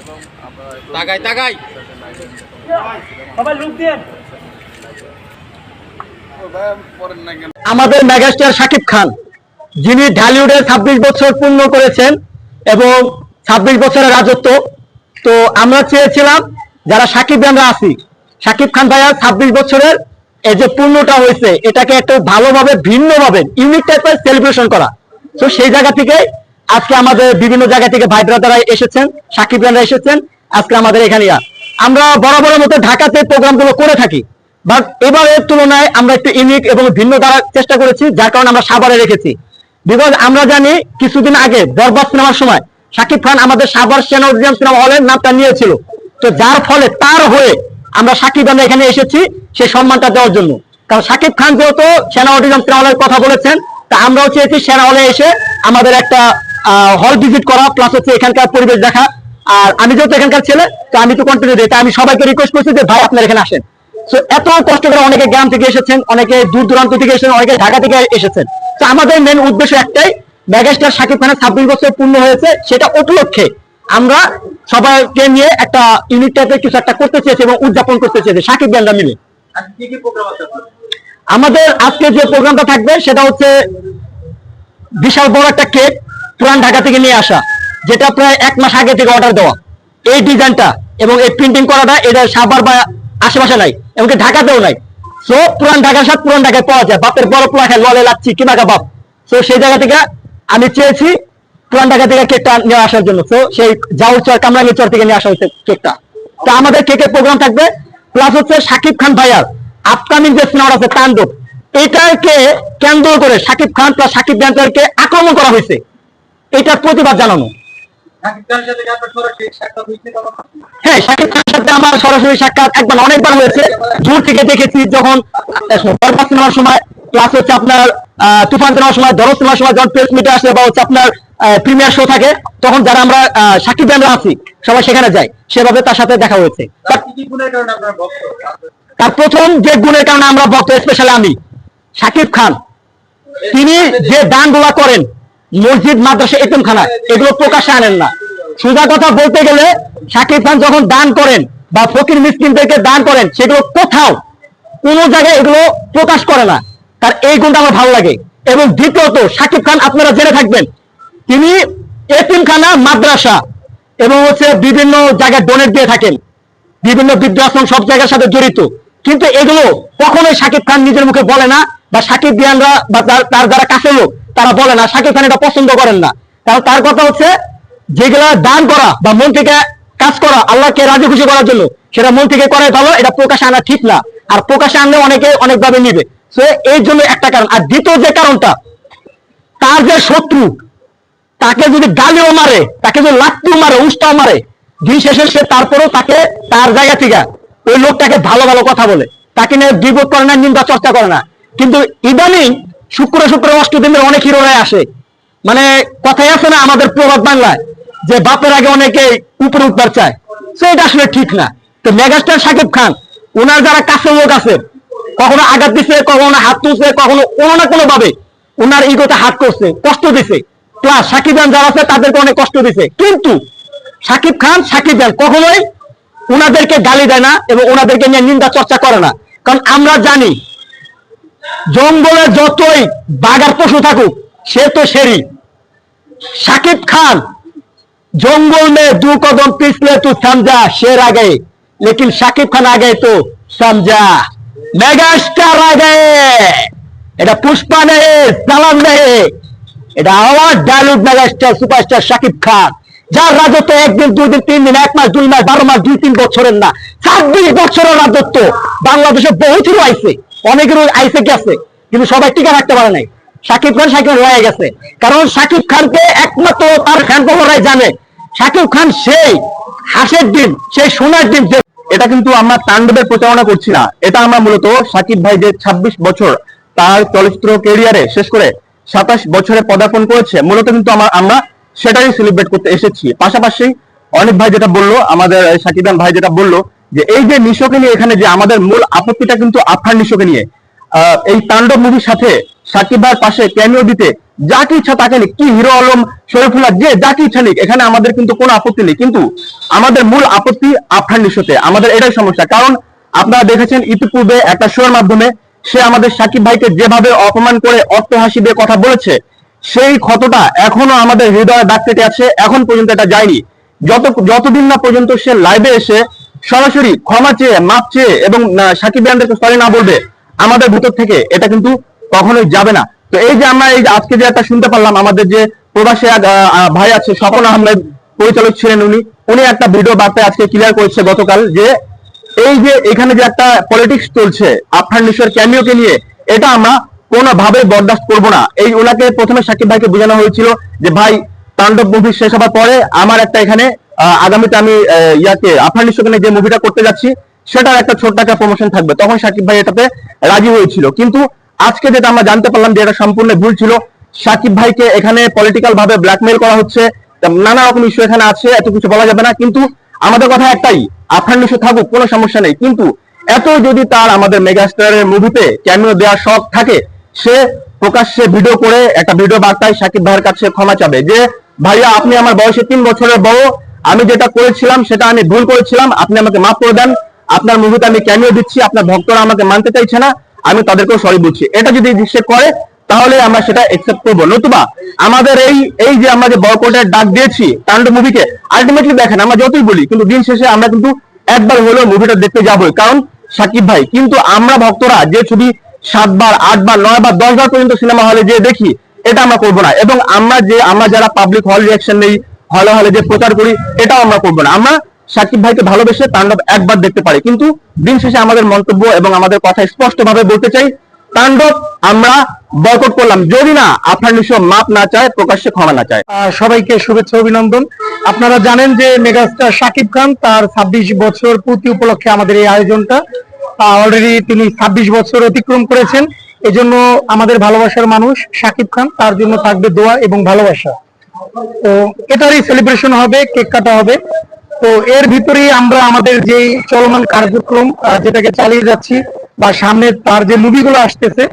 এবং তাকাই তাকাই। সবাই লুক দিন ও ভাই পরের না কেন আমাদের মেগাস্টার শাকিব খান যিনি ঢালিউডে ছাব্বিশ বছর পূর্ণ করেছেন এবং ছাব্বিশ বছরের রাজত্ব। তো আমরা চেয়েছিলাম যারা সাকিব আমরা আছি সাকিব খান ভাইয়া ছাব্বিশ বছরের এই যে পূর্ণটা হয়েছে এটাকে একটু ভালোভাবে ভিন্নভাবে ইউনিক টাইপের সেলিব্রেশন করা। তো সেই জায়গা থেকে আজকে আমাদের বিভিন্ন জায়গা থেকে ভাই ব্রাদারা এসেছেন, সাকিব খানরা এসেছেন, আজকে আমাদের এখানে। আমরা বরাবরের মতো ঢাকাতে প্রোগ্রামগুলো করে থাকি বাট এবারের তুলনায় আমরা একটু ইউনিক এবং ভিন্ন দ্বারা চেষ্টা করেছি, যার কারণে আমরা সাভারে রেখেছি। বিকজ আমরা জানি, কিছুদিন আগে বরবাদ সিনেমার সময় সাকিব খান আমাদের সাভার সেনা অডিয়াম সিনেমা হলের নামটা নিয়েছিল। তো যার ফলে তার হয়ে আমরা সাকিব আমরা এখানে এসেছি সেই সম্মানটা দেওয়ার জন্য। কারণ সাকিব খান যেহেতু সেনা অডিয়াম সিনেমা হলের কথা বলেছেন, তা আমরাও চেয়েছি সেনা হলে এসে আমাদের একটা হল ভিজিট করা প্লাস হচ্ছে এখানকার পরিবেশ দেখা। আর আমি যেহেতু এখানকার ছেলে তো আমি তো কন্টিনিউ দিই আমি সবাইকে রিকোয়েস্ট করছি যে ভাই আপনারা এখানে আসেন। তো এত কষ্ট করে অনেকে গ্রাম থেকে এসেছেন অনেকে দূর দূরান্ত থেকে এসেছেন অনেকে ঢাকা থেকে এসেছেন। তো আমাদের মেন উদ্দেশ্য একটাই মেগাস্টার শাকিব খানের ছাব্বিশ বছর পূর্ণ হয়েছে সেটা উপলক্ষে আমরা সবাইকে নিয়ে একটা ইউনিট টাইপের কিছু একটা করতে চেয়েছি এবং উদযাপন করতে চেয়েছি সাকিব ব্যান্ডরা মিলে। আছে আমাদের আজকে যে প্রোগ্রামটা থাকবে সেটা হচ্ছে বিশাল বড় একটা কেক পুরান ঢাকা থেকে নিয়ে আসা, যেটা প্রায় এক মাস আগে থেকে অর্ডার দেওয়া। এই ডিজাইনটা এবং এই প্রিন্টিং করাটা এটা সাবার বা আশেপাশে নাই, এমনকি ঢাকাতেও নাই। সো পুরান ঢাকার সাথে পুরান ঢাকায় পাওয়া যায়। বাপের বড় পোলা খায়, ললে লাচ্ছি, কি মাগা বাপ। সো সেই জায়গা থেকে আমি চেয়েছি পুরান ঢাকা থেকে কেকটা নিয়ে আসার জন্য। তো সেই জাউর চর, কামরাঙ্গি চর থেকে নিয়ে আসা হয়েছে কেকটা তো আমাদের কেকের প্রোগ্রাম থাকবে প্লাস হচ্ছে সাকিব খান ভাইয়ার আপকামিং যে সিনেমা আছে, তাণ্ডব, এটাকে কেন্দ্র করে সাকিব খান প্লাস সাকিব ব্যান্টারকে আক্রমণ করা হয়েছে। এটার প্রতিবাদ জানানো? হ্যাঁ সাকিব খানের সাথে আমার সরাসরি অনেকবার হয়েছে। দূর থেকে দেখেছি যখন তুফান সময় প্রিমিয়ার শো থাকে, তখন যারা আমরা আছি, সবাই সেখানে যাই। সেভাবে তার সাথে দেখা হয়েছে। তার প্রথম যে গুণের কারণে আমরা ভক্ত স্পেশালি আমি, সাকিব খান। তিনি যে দানগুলা করেন মসজিদ, মাদ্রাসা এতিমখানা এগুলো প্রকাশ্যে আনেন না। সোজা কথা বলতে গেলে সাকিব খান যখন দান করেন বা ফকির মিসকিনদেরকে দান করেন, সেগুলো কোথাও কোনো জায়গায় এগুলো প্রকাশ করে না। তার এই গুণটা আমার ভালো লাগে। এবং দ্বিতীয়ত সাকিব খান আপনারা জেনে থাকবেন, তিনি এতিমখানা, মাদ্রাসা এবং হচ্ছে বিভিন্ন জায়গায় ডোনেট দিয়ে থাকেন। বিভিন্ন বৃদ্ধাশ্রম সব জায়গার সাথে জড়িত। কিন্তু এগুলো কখনোই শাকিব খান নিজের মুখে বলে না বা শাকিব বিয়ানরা বা তার- তার যারা কাছে লোক তারা বলে না সাকিব খান এটা পছন্দ করেন না। কারণ তার কথা হচ্ছে, যেগুলা দান করা বা মন থেকে কাজ করা, আল্লাহকে রাজি খুশি করার জন্য, সেটা মন থেকে করে ভালো, এটা প্রকাশে আনা ঠিক না। আর প্রকাশে আনলে অনেকে অনেকভাবে নিবে। তো এই জন্য একটা কারণ। আর দ্বিতীয় যে কারণটা, তার যে শত্রু, তাকে যদি গালিও মারে, তাকে যদি লাত্তিও মারে উষ্টাও মারে, দিন শেষে সে তারপরেও তাকে তার জায়গা থেকে ওই লোকটাকে ভালো ভালো কথা বলে। তাকে নিয়ে বিপদ করে না, নিন্দা চর্চা করে না। কিন্তু ইদানিং শুক্র শুক্র অষ্টদিনের অনেক হিরোরাই আসে। মানে কথাই আছে না আমাদের প্রভাব বাংলায়, যে বাপের আগে অনেকে উপরে উঠবার চায়। তো এটা আসলে ঠিক না। তো মেগাস্টার সাকিব খান ওনার যারা কাছে লোক আছে, কখনো আঘাত দিছে, কখনো হাত তুলছে, কখনো কোনো না কোনো ভাবে ওনার ইগোতে হাত করছে, কষ্ট দিছে। প্লাস সাকিব খান যারা আছে, তাদেরকে অনেক কষ্ট দিছে। কিন্তু সাকিব খান সাকিব খান কখনোই ওনাদেরকে গালি দেয় না এবং ওনাদেরকে নিয়ে নিন্দা চর্চা করে না। কারণ আমরা জানি জঙ্গলে যতই বাগার পশু থাকুক, সে তো সেরি সাকিব খান, জঙ্গল মে দু কদম পিছলে তো সামজা শের আগে লেকিন সাকিব খান আগে তো সামজা। মেগাস্টার আগে এটা পুষ্পা নেহে সালাম নেহে এটা আওয়াজ dialogue megastar superstar Shakib Khan. যার রাজত্ব একদিন দুই দিন তিন দিন, এক মাস, দুই মাস, বারো মাস, দুই, তিন বছরের না। ছাব্বিশ বছরের রাজত্ব বাংলাদেশে বহুত হিরো আইছে অনেকেরও আইসে গেছে, কিন্তু সবাই টিকা রাখতে পারে নাই। শাকিব খান খান রয়ে গেছে। কারণ শাকিব খানকে একমাত্র তার ফ্যান ফলোয়ারাই জানে। শাকিব খান সেই হাসের দিন, সেই সোনার দিন এটা কিন্তু আমরা তাণ্ডবের প্রচারণা করছি না। এটা আমরা মূলত সাকিব ভাই যে ছাব্বিশ বছর তার চলচ্চিত্র কেরিয়ারে শেষ করে সাতাশ বছরে পদার্পণ করেছে, মূলত কিন্তু আমার আমরা সেটাই সেলিব্রেট করতে এসেছি। পাশাপাশি অনেক ভাই যেটা বলল, আমাদের সাকিব খান ভাই যেটা বলল, যে এই যে নিশোকে নিয়ে এখানে যে আমাদের মূল আপত্তিটা কিন্তু আফার নিশোকে নিয়ে। এই তাণ্ডব মুভির সাথে সাকিব ভাইয়ের পাশে ক্যামিও দিতে যাকে ইচ্ছা তাকে নিক, কি হিরো আলম শরীফুল্লাহ যে যাকে ইচ্ছা নিক, এখানে আমাদের কিন্তু কোনো আপত্তি নেই। কিন্তু আমাদের মূল আপত্তি আফরান নিশোতে, আমাদের এটাই সমস্যা। কারণ আপনারা দেখেছেন ইতিপূর্বে একটা শোয়ের মাধ্যমে সে আমাদের সাকিব ভাইকে যেভাবে অপমান করে অর্থ হাসি দিয়ে কথা বলেছে সেই ক্ষতটা এখনও আমাদের হৃদয়ে দাগ কেটে আছে, এখন পর্যন্ত এটা যায়নি। যত, যতদিন না পর্যন্ত সে লাইভে এসে সরাসরি ক্ষমা চেয়ে, মাপ চেয়ে এবং সাকিব ভাইয়ানদেরকে সরি না বলবে, আমাদের ভিতর থেকে এটা কিন্তু কখনোই যাবে না। তো এই যে আমরা এই আজকে যে একটা শুনতে পারলাম, আমাদের যে প্রবাসী ভাই আছে, স্বপন আহমেদ, পরিচালক ছিলেন উনি উনি একটা ভিডিও বার্তায় আজকে ক্লিয়ার করেছে গতকাল যে এই যে এখানে যে একটা পলিটিক্স চলছে আফরান নিশোর ক্যামিওকে নিয়ে, এটা আমরা কোনোভাবে বরদাস্ত করব না। এই ওনাকে প্রথমে সাকিব ভাইকে বোঝানো হয়েছিল যে, ভাই, তাণ্ডব মুভি শেষ হওয়ার পরে আমার একটা এখানে আগামীতে আমি ইয়াকে নিশোকে নিয়ে যে মুভিটা করতে যাচ্ছি, সেটার একটা ছোট্ট একটা প্রমোশন থাকবে। তখন সাকিব ভাই এটাতে রাজি হয়েছিল। কিন্তু আজকে যেটা আমরা জানতে পারলাম যে, এটা সম্পূর্ণ ভুল ছিল। সাকিব ভাইকে এখানে পলিটিক্যাল ভাবে ব্ল্যাকমেল করা হচ্ছে। নানা রকম ইস্যু এখানে আছে, এত কিছু বলা যাবে না। কিন্তু আমাদের কথা একটাই, আফরান নিশো থাকুক, কোনো সমস্যা নেই। কিন্তু এত যদি তার আমাদের মেগাস্টারের মুভিতে ক্যামিও দেওয়ার শখ থাকে সে প্রকাশ্যে ভিডিও করে, একটা ভিডিও বার্তায় সাকিব ভাইয়ের কাছে ক্ষমা চাবে যে, ভাইয়া, আপনি আমার বয়সে তিন বছরের বড়। আমি যেটা করেছিলাম সেটা আমি ভুল করেছিলাম। আপনি আমাকে মাফ করে দেন। আপনার মুভিতে আমি ক্যামিও দিচ্ছি। আপনার ভক্তরা আমাকে মানতে চাইছে না। আমি তাদেরকেও সরি বলছি। এটা যদি সে করে, তাহলে আমরা সেটা একসেপ্ট করব। নতুবা, আমাদের এই এই যে আমরা যে বয়কটের ডাক দিয়েছি তাণ্ডব মুভিকে আলটিমেটলি দেখেন, আমরা যতই বলি, কিন্তু দিন শেষে আমরা কিন্তু একবার হলেও মুভিটা দেখতে যাবোই। কারণ, সাকিব ভাই, কিন্তু আমরা ভক্তরা যে ছবি সাতবার, আটবার, নয়বার, দশবার পর্যন্ত সিনেমা হলে যে দেখি, এটা আমরা করব না। এবং আমরা যে, আমরা যারা পাবলিক হল রিয়াকশন নেই হলে হলে যে প্রচার করি, এটাও আমরা করব না। আমরা সাকিব ভাইকে ভালোবেসে তাণ্ডব একবার দেখতে পারি। কিন্তু দিন শেষে আমাদের মন্তব্য এবং আমাদের কথা স্পষ্ট ভাবে বলতে চাই, তাণ্ডব আমরা বয়কট করলাম। যদি না, আপনার নিশ্চয় মাপ না চায়, প্রকাশ্যে ক্ষমা না চায়। সবাইকে শুভেচ্ছা, অভিনন্দন। আপনারা জানেন যে মেগাস্টার শাকিব খান তার ছাব্বিশ বছর পূর্তি উপলক্ষে আমাদের এই আয়োজনটা। অলরেডি তিনি ছাব্বিশ বছর অতিক্রম করেছেন। এজন্য আমাদের ভালোবাসার মানুষ শাকিব খান, তার জন্য থাকবে দোয়া এবং ভালোবাসা। তো এটারই সেলিব্রেশন হবে কেক কাটা হবে। তো এর ভিতরেই আমরা আমাদের যে চলমান কার্যক্রম যেটাকে চালিয়ে যাচ্ছি বা সামনে তার যে মুভিগুলো আসতেছে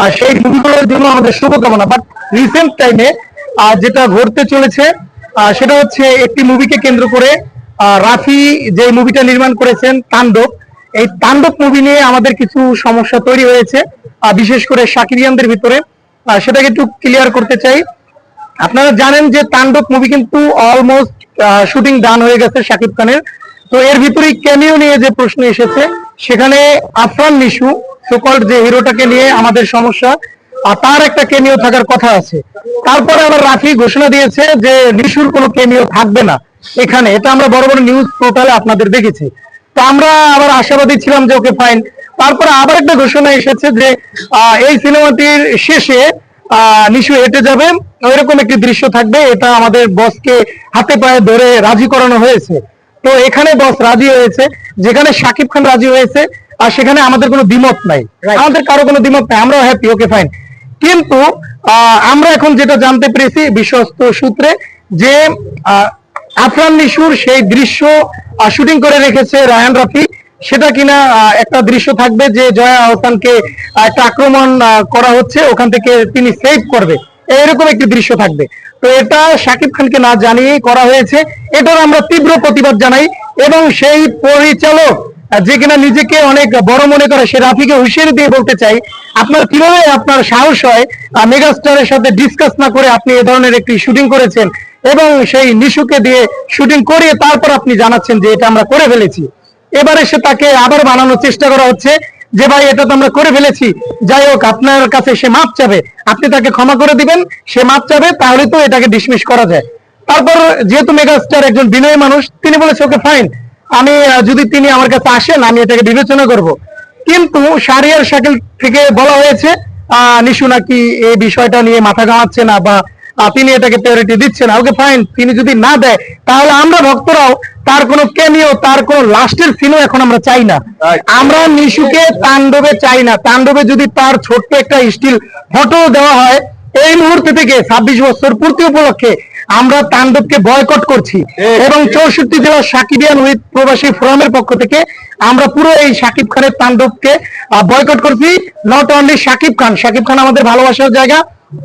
আর সেই মুভিগুলোর জন্য আমাদের শুভকামনা। বাট রিসেন্ট টাইমে যেটা ঘটতে চলেছে সেটা হচ্ছে একটি মুভিকে কেন্দ্র করে রাফি যে মুভিটা নির্মাণ করেছেন, তাণ্ডব এই তাণ্ডব মুভি নিয়ে আমাদের কিছু সমস্যা তৈরি হয়েছে। বিশেষ করে সাকিরিয়ানদের ভিতরে। সেটাকে একটু ক্লিয়ার করতে চাই। আপনারা জানেন যে তাণ্ডব মুভি কিন্তু অলমোস্ট শুটিং ডান হয়ে গেছে শাকিব খানের। তো এর ভিতরে ক্যামিও নিয়ে যে প্রশ্ন এসেছে, সেখানে আফরান নিশু সুকল্ড যে হিরোটাকে নিয়ে আমাদের সমস্যা, আর তার একটা কেমিও থাকার কথা আছে। তারপরে আবার রাফি ঘোষণা দিয়েছে যে নিশুর কোনো কেমিও থাকবে না এখানে। এটা আমরা বড় বড় নিউজ পোর্টালে আপনাদের দেখেছি। আমরা আবার আশাবাদী ছিলাম যে ওকে ফাইন তারপরে আবার একটা ঘোষণা এসেছে যে এই সিনেমাটির শেষে নিশু হেঁটে যাবে। ওইরকম একটি দৃশ্য থাকবে এটা আমাদের বসকে হাতে পায়ে ধরে রাজি করানো হয়েছে। তো এখানে বস রাজি হয়েছে যেখানে সাকিব খান রাজি হয়েছে আর সেখানে আমাদের কোনো দ্বিমত নাই। আমাদের কারও কোনো দ্বিমত নাই আমরাও হ্যাপি ওকে ফাইন কিন্তু আহ, আমরা এখন যেটা জানতে পেরেছি বিশ্বস্ত সূত্রে যে আহ, আফরান নিশুর সেই দৃশ্য শুটিং করে রেখেছে রায়ান রাফি। সেটা কিনা একটা দৃশ্য থাকবে যে জয়া আহসানকে একটা আক্রমণ করা হচ্ছে, ওখান থেকে তিনি সেভ করবে। এরকম একটি দৃশ্য থাকবে। তো এটা শাকিব খানকে না জানিয়েই করা হয়েছে। এটার আমরা তীব্র প্রতিবাদ জানাই এবং সেই পরিচালক যে কিনা নিজেকে অনেক বড় মনে করে, সে রাফিকে হুঁশিয়ারি দিয়ে বলতে চাই, আপনার কীভাবে আপনার সাহস হয় মেগাস্টারের সাথে ডিসকাস না করে আপনি এ ধরনের একটি শুটিং করেছেন এবং সেই নিশুকে দিয়ে শুটিং করিয়ে তারপর আপনি জানাচ্ছেন যে এটা আমরা করে ফেলেছি। এবারে সে তাকে আবার বানানোর চেষ্টা করা হচ্ছে যে, ভাই, এটা তো আমরা করে ফেলেছি। যাই হোক, আপনার কাছে সে মাপ চাবে। আপনি তাকে ক্ষমা করে দিবেন, সে মাপ চাবে, তাহলে তো এটাকে ডিসমিস করা যায়। তারপর যেহেতু মেগাস্টার একজন বিনয়ী মানুষ, তিনি বলেছে, ওকে ফাইন আমি যদি তিনি আমার কাছে আসেন আমি এটাকে বিবেচনা করব। কিন্তু শারিয়ার শাকিল থেকে বলা হয়েছে নিশু নাকি এই বিষয়টা নিয়ে মাথা ঘামাচ্ছে না বা তিনি এটাকে প্রায়োরিটি দিচ্ছে না। ওকে ফাইন তিনি যদি না দেয় তাহলে আমরা ভক্তরাও তার কোনো কেমিও তার কোনো লাস্টের সিনও এখন আমরা চাই না। আমরা নিশুকে তাণ্ডবে চাই না। তাণ্ডবে যদি তার ছোট্ট একটা স্টিল ফটো দেওয়া হয় এই মুহূর্তে থেকে ছাব্বিশ বছর পূর্তি উপলক্ষে আমরা তাণ্ডবকে বয়কট করছি। এবং চৌষট্টি জেলার সাকিবিয়ান উইথ প্রবাসী ফোরামের পক্ষ থেকে আমরা পুরো এই সাকিব খানের তাণ্ডবকে বয়কট করছি। নট অনলি সাকিব খান সাকিব খান আমাদের ভালোবাসার জায়গা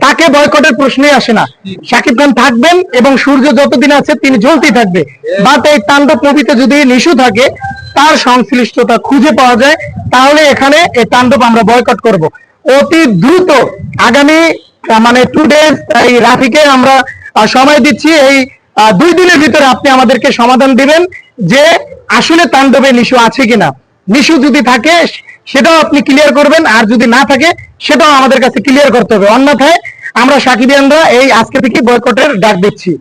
তাকে বয়কটের প্রশ্নই আসে না। শাকিব খান থাকবেন এবং সূর্য যতদিন আছে তিনি জ্বলতেই থাকবে। বাট এই তাণ্ডব মুভিতে যদি নিশু থাকে তার সংশ্লিষ্টতা খুঁজে পাওয়া যায় তাহলে এখানে এই তাণ্ডব আমরা বয়কট করব। অতি দ্রুত আগামী মানে টু ডেজ এই রাফিকে আমরা সময় দিচ্ছি। এই দুই দিনের ভিতরে আপনি আমাদেরকে সমাধান দিবেন যে আসলে তাণ্ডবে নিশু আছে কিনা। নিশু যদি থাকে, সেটাও আপনি ক্লিয়ার করবেন, আর যদি না থাকে, সেটাও আমাদের কাছে ক্লিয়ার করতে হবে। অন্যথায় আমরা সাকিবিয়ানরা এই আজকে থেকে বয়কটের ডাক দিচ্ছি।